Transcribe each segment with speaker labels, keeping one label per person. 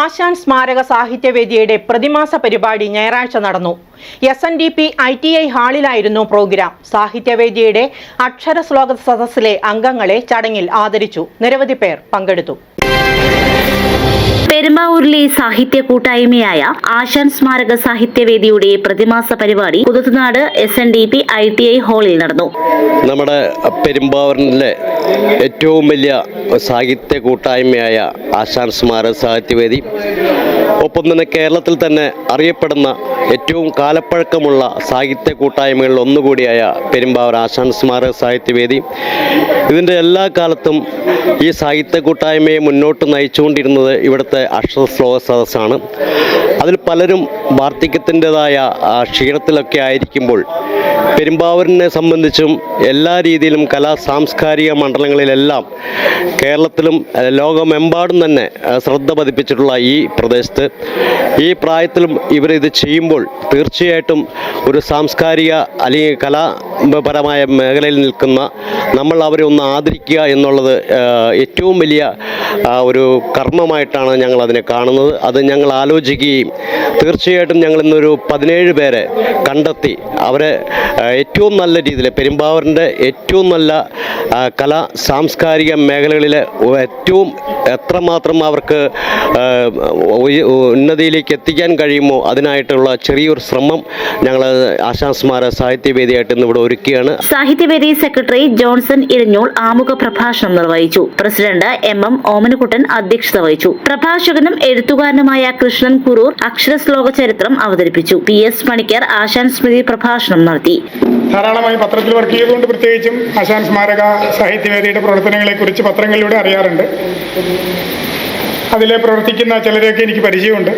Speaker 1: ആശാൻ സ്മാരക സാഹിത്യവേദിയുടെ പ്രതിമാസ പരിപാടി ഞായറാഴ്ച നടന്നു. S N D P I T I ഹാളിലായിരുന്നു programme. സാഹിത്യവേദിയുടെ അക്ഷരശ്ലോക സദസ്സിലെ അംഗങ്ങളെ ചടങ്ങിൽ ആദരിച്ചു. നിരവധി പേർ പങ്കെടുത്തു.
Speaker 2: പെരുമ്പാവൂരിലെ സാഹിത്യ കൂട്ടായ്മയായ ആശാൻ സ്മാരക സാഹിത്യവേദിയുടെ പ്രതിമാസ പരിപാടി പുതുതുനാട് S N D P I T I ഹാളിൽ നടന്നു.
Speaker 3: നമ്മുടെ പെരുമ്പാവൂരിലെ ഏറ്റവും വലിയ സാഹിത്യ കൂട്ടായ്മയായ ആശാൻ സ്മാരക സാഹിത്യവേദി ഒപ്പം തന്നെ കേരളത്തിൽ തന്നെ അറിയപ്പെടുന്ന ഏറ്റവും കാലപ്പഴക്കമുള്ള സാഹിത്യ കൂട്ടായ്മകളിൽ ഒന്നുകൂടിയായ പെരുമ്പാവൂർ ആശാൻ സ്മാരക സാഹിത്യവേദി ഇതിന്റെ എല്ലാ കാലത്തും ഈ സാഹിത്യ കൂട്ടായ്മയെ മുന്നോട്ട് നയിച്ചുകൊണ്ടിരുന്നത് ഇവിടുത്തെ അക്ഷരശ്ലോക സദസ്സാണ്. അതിൽ പലരും വാർദ്ധക്യത്തിന്റെതായ ക്ഷീണത്തിലൊക്കെ ആയിരിക്കുമ്പോൾ പെരുമ്പാവൂരിനെ സംബന്ധിച്ചും എല്ലാ രീതിയിലും കലാ സാംസ്കാരിക മണ്ഡലങ്ങളിലെല്ലാം കേരളത്തിലും ലോകമെമ്പാടും തന്നെ ശ്രദ്ധ പതിപ്പിച്ചിട്ടുള്ള ഈ പ്രദേശത്ത്. ഈ പ്രായത്തിലും ഇവരിത് ചെയ്യുമ്പോൾ തീർച്ചയായിട്ടും ഒരു സാംസ്കാരിക അല്ലെങ്കിൽ കലാപരമായ മേഖലയിൽ നിൽക്കുന്ന നമ്മൾ അവരെ ഒന്ന് ആദരിക്കുക എന്നുള്ളത് ഏറ്റവും വലിയ ഒരു കർമ്മമായിട്ടാണ് ഞങ്ങൾ അതിനെ കാണുന്നത്. അത് ഞങ്ങൾ ആലോചിക്കുകയും തീർച്ചയായിട്ടും ഞങ്ങൾ ഇന്നൊരു പതിനേഴ് പേരെ കണ്ടെത്തി അവരെ ഏറ്റവും നല്ല രീതിയിൽ പെരുമ്പാവൂരിന്റെ ഏറ്റവും നല്ല കലാ സാംസ്കാരിക മേഖലകളിലെ ഏറ്റവും എത്രമാത്രം അവർക്ക് ഉന്നതിയിലേക്ക് എത്തിക്കാൻ കഴിയുമോ അതിനായിട്ടുള്ള ചെറിയൊരു ശ്രമം ഞങ്ങൾ ആശാസ്മാര സാഹിത്യവേദിയായിട്ട് ഇന്ന് ഇവിടെ ഒരുക്കുകയാണ്
Speaker 2: സാഹിത്യവേദി സെക്രട്ടറി ജോൺസൺ ഇരിഞ്ഞോൾ ആമുഖ പ്രഭാഷണം നിർവഹിച്ചു. പ്രസിഡന്റ് എം എം ഓമനക്കുട്ടൻ അധ്യക്ഷത വഹിച്ചു. പ്രഭാഷകനും എഴുത്തുകാരനുമായ കൃഷ്ണൻ കുറൂർ അക്ഷര ശ്ലോക ചരിത്രം അവതരിപ്പിച്ചു. പി എസ് പണിക്കർ ആശാൻ സ്മൃതി പ്രഭാഷണം നടത്തി.
Speaker 4: ധാരാളമായി പത്രത്തിൽ വർക്ക് ചെയ്തുകൊണ്ട് പ്രത്യേകിച്ചും ആശാൻ സ്മാരക സാഹിത്യവേദിയുടെ പ്രവർത്തനങ്ങളെ കുറിച്ച് പത്രങ്ങളിലൂടെ അറിയാറുണ്ട്. അതിലെ പ്രവർത്തിക്കുന്ന ചിലരെയൊക്കെ എനിക്ക് പരിചയമുണ്ട്.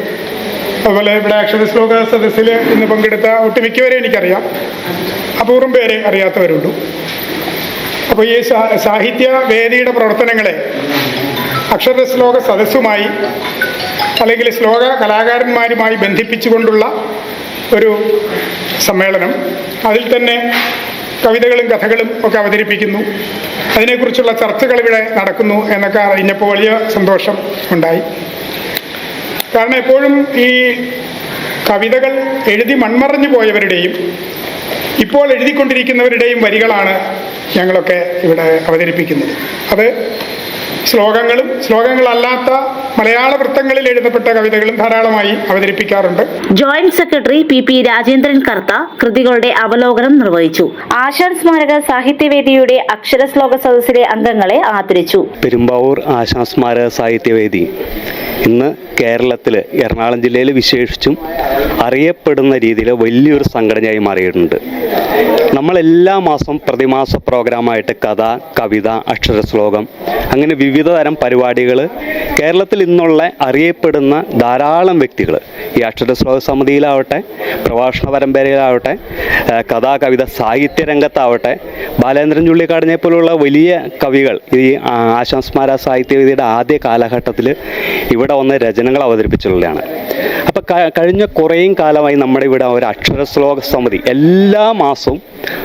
Speaker 4: അതുപോലെ ഇവിടെ അക്ഷരശ്ലോക സദസ്സിൽ ഇന്ന് പങ്കെടുത്ത ഒട്ടുമിക്കവരെ എനിക്കറിയാം. അപൂർവം പേരെ അറിയാത്തവരുള്ളൂ അപ്പോൾ ഈ സാഹിത്യ വേദിയുടെ പ്രവർത്തനങ്ങളെ അക്ഷര ശ്ലോക സദസ്സുമായി അല്ലെങ്കിൽ ശ്ലോക കലാകാരന്മാരുമായി ബന്ധിപ്പിച്ചുകൊണ്ടുള്ള ഒരു സമ്മേളനം അതിൽ തന്നെ കവിതകളും കഥകളും ഒക്കെ അവതരിപ്പിക്കുന്നു. അതിനെക്കുറിച്ചുള്ള ചർച്ചകൾ ഇവിടെ നടക്കുന്നു എന്നൊക്കെ അറിഞ്ഞപ്പോൾ വലിയ സന്തോഷം ഉണ്ടായി. കാരണം എപ്പോഴും ഈ കവിതകൾ എഴുതി മൺമറഞ്ഞു പോയവരുടെയും ഇപ്പോൾ എഴുതിക്കൊണ്ടിരിക്കുന്നവരുടെയും വരികളാണ് ഞങ്ങളൊക്കെ ഇവിടെ അവതരിപ്പിക്കുന്നത്. അത് ശ്ലോകങ്ങളും ശ്ലോകങ്ങളല്ലാത്ത മലയാള വൃത്തങ്ങളിൽ എഴുതപ്പെട്ട കവിതകളും ധാരാളമായി അവതരിപ്പിക്കാറുണ്ട്.
Speaker 2: Joint secretary P P Rajendran Kartha കൃതികളുടെ അവലോകനം നിർവഹിച്ചു. ആശാൻ സ്മാരക സാഹിത്യവേദിയുടെ അക്ഷരശ്ലോക സദസ്സിലെ അംഗങ്ങളെ ആദരിച്ചു.
Speaker 5: പെരുമ്പാവൂർ ആശാൻ സ്മാരക സാഹിത്യവേദി ഇന്ന് കേരളത്തിൽ എറണാകുളം ജില്ലയിൽ വിശേഷിച്ചും അറിയപ്പെടുന്ന രീതിയിൽ വലിയൊരു സംഘടനയായി മാറിയിട്ടുണ്ട്. നമ്മൾ എല്ലാ മാസം പ്രതിമാസ പ്രോഗ്രാമായിട്ട് കഥ കവിത അക്ഷരശ്ലോകം അങ്ങനെ വിവിധ തരം പരിപാടികൾ കേരളത്തിൽ ഇന്നുള്ള അറിയപ്പെടുന്ന ധാരാളം വ്യക്തികൾ ഈ അക്ഷരശ്ലോക സമിതിയിലാവട്ടെ പ്രഭാഷണ പരമ്പരയിലാവട്ടെ കഥാ കവിത സാഹിത്യ രംഗത്താവട്ടെ ബാലേന്ദ്രൻ ചുള്ളിക്കാടിനെ പോലുള്ള വലിയ കവികൾ ഈ ആശാസ്മാര സാഹിത്യവേദിയുടെ ആദ്യ കാലഘട്ടത്തിൽ ഇവിടെ വന്ന് രചനകൾ അവതരിപ്പിച്ചിട്ടുള്ളതാണ്. അപ്പോൾ കഴിഞ്ഞ കുറേയും കാലമായി നമ്മുടെ ഇവിടെ ഒരു അക്ഷരശ്ലോക സമിതി എല്ലാ മാസവും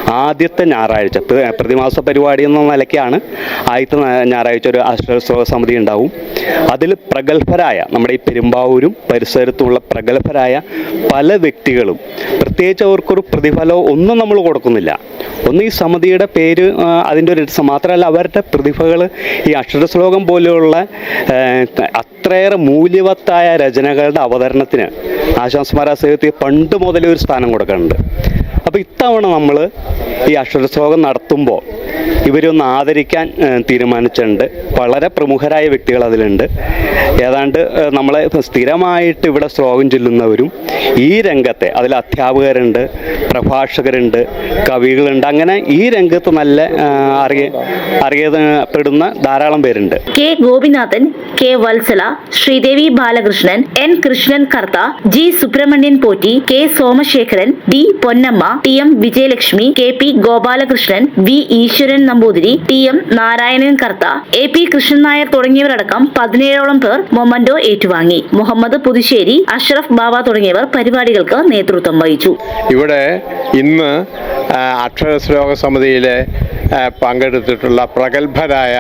Speaker 5: ആദ്യത്തെ ഞായറാഴ്ച. പ്രതിമാസ പരിപാടി എന്ന നിലയ്ക്കാണ് ആദ്യത്തെ ഞായറാഴ്ച ഒരു അക്ഷരശ്ലോക സമിതി ഉണ്ടാവും. അതിൽ പ്രഗത്ഭരായ നമ്മുടെ ഈ പെരുമ്പാവൂരും പരിസരത്തുമുള്ള പ്രഗത്ഭരായ പല വ്യക്തികളും പ്രത്യേകിച്ച് അവർക്കൊരു പ്രതിഫലമോ ഒന്നും നമ്മൾ കൊടുക്കുന്നില്ല. ഒന്ന് ഈ സമിതിയുടെ പേര് അതിന്റെ ഒരു രസം. മാത്രമല്ല അവരുടെ പ്രതിഭകൾ ഈ അക്ഷരശ്ലോകം പോലെയുള്ള അത്രയേറെ മൂല്യവത്തായ രചനകളുടെ അവതരണത്തിന് ആശാസ്മാര സാഹിത്യ പണ്ട് മുതലേ ഒരു സ്ഥാനം കൊടുക്കുന്നുണ്ട് അപ്പോൾ ഇത്തവണ നമ്മൾ ഈ അക്ഷരശ്ലോകം നടത്തുമ്പോൾ ഇവരൊന്ന് ആദരിക്കാൻ തീരുമാനിച്ചിട്ടുണ്ട്. വളരെ പ്രമുഖരായ വ്യക്തികൾ അതിലുണ്ട്. ഏതാണ്ട് നമ്മളെ സ്ഥിരമായിട്ട് ഇവിടെ ശ്ലോകം ചൊല്ലുന്നവരും ഈ രംഗത്തെ അതിൽ അധ്യാപകരുണ്ട് പ്രഭാഷകരുണ്ട് കവികളുണ്ട്. അങ്ങനെ ഈ രംഗത്ത് നല്ല അറിയ അറിയപ്പെടുന്ന ധാരാളം പേരുണ്ട്.
Speaker 2: K Gopinathan K Vatsala Sreedevi Balakrishnan N Krishnan Kartha G Subramanian Potti K Somasekharan D Ponnamma T M Vijayalakshmi K P Gopalakrishnan V Eswaran Namboothiri T M Narayanan Kartha A P Krishnan Nair തുടങ്ങിയവരടക്കം പതിനേഴോളം പേർ memento ഏറ്റുവാങ്ങി. മുഹമ്മദ് പുതുശ്ശേരി അഷ്റഫ് ബാബ തുടങ്ങിയവർ പരിപാടികൾക്ക് നേതൃത്വം വഹിച്ചു.
Speaker 6: ഇവിടെ ഇന്ന് അക്ഷര അക്ഷരശ്ലോക സമിതിയിലെ പങ്കെടുത്തിട്ടുള്ള പ്രഗത്ഭരായ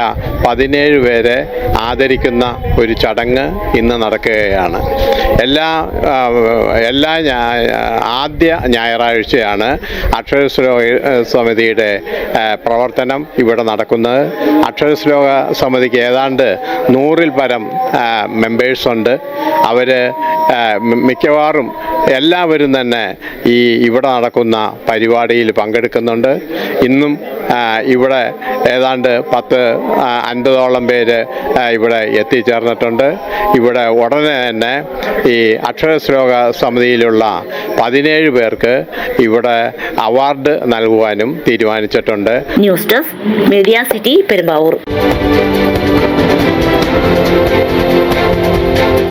Speaker 6: പതിനേഴ് പേരെ ആദരിക്കുന്ന ഒരു ചടങ്ങ് ഇന്ന് നടക്കുകയാണ്. എല്ലാ എല്ലാ ആദ്യ ഞായറാഴ്ചയാണ് അക്ഷരശ്ലോക സമിതിയുടെ പ്രവർത്തനം ഇവിടെ നടക്കുന്നത്. അക്ഷരശ്ലോക സമിതിക്ക് ഏതാണ്ട് നൂറിൽ പരം മെമ്പേഴ്സ് ഉണ്ട്. അവർ മിക്കവാറും എല്ലാവരും തന്നെ ഈ ഇവിടെ നടക്കുന്ന പരിപാടിയിൽ പങ്കെടുക്കുന്നുണ്ട്. ഇന്നും ഇവിടെ ഏതാണ്ട് പത്ത് അൻപതോളം പേര് ഇവിടെ എത്തിച്ചേർന്നിട്ടുണ്ട്. ഇവിടെ ഉടനെ തന്നെ ഈ അക്ഷരശ്ലോക സമിതിയിലുള്ള പതിനേഴ് പേർക്ക് ഇവിടെ അവാർഡ് നൽകുവാനും തീരുമാനിച്ചിട്ടുണ്ട്.
Speaker 2: News desk media city Perumbavoor.